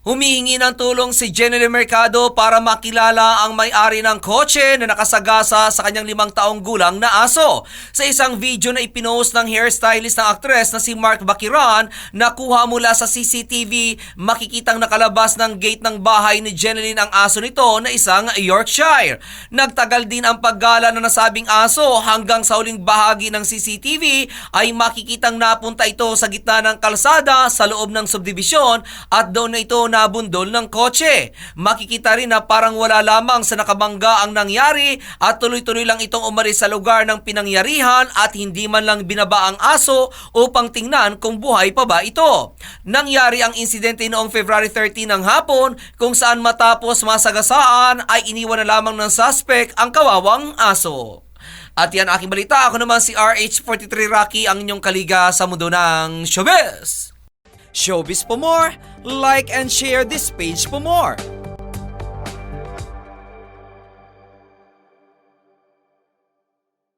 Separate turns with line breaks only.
Humihingi ng tulong si Jenny Mercado para makilala ang may-ari ng kotse na nakasagasa sa kanyang limang taong gulang na aso. Sa isang video na ipinost ng hairstylist ng aktres na si Mark Bakiran na kuha mula sa CCTV, makikitang nakalabas ng gate ng bahay ni Jeneline ang aso nito na isang Yorkshire. Nagtagal din ang paggala na nasabing aso hanggang sa huling bahagi ng CCTV ay makikitang napunta ito sa gitna ng kalsada sa loob ng subdivision at doon na ito nabundol ng kotse. Makikita rin na parang wala lamang sa nakabangga ang nangyari at tuloy-tuloy lang itong umalis sa lugar ng pinangyarihan at hindi man lang binaba ang aso upang tingnan kung buhay pa ba ito. Nangyari ang insidente noong February 13 ng hapon kung saan matapos masagasaan ay iniwan na lamang ng suspect ang kawawang aso. At yan aking balita. Ako naman si RH43 Rocky, ang inyong kaliga sa mundo ng showbiz. Showbiz for more, like and share this page for more.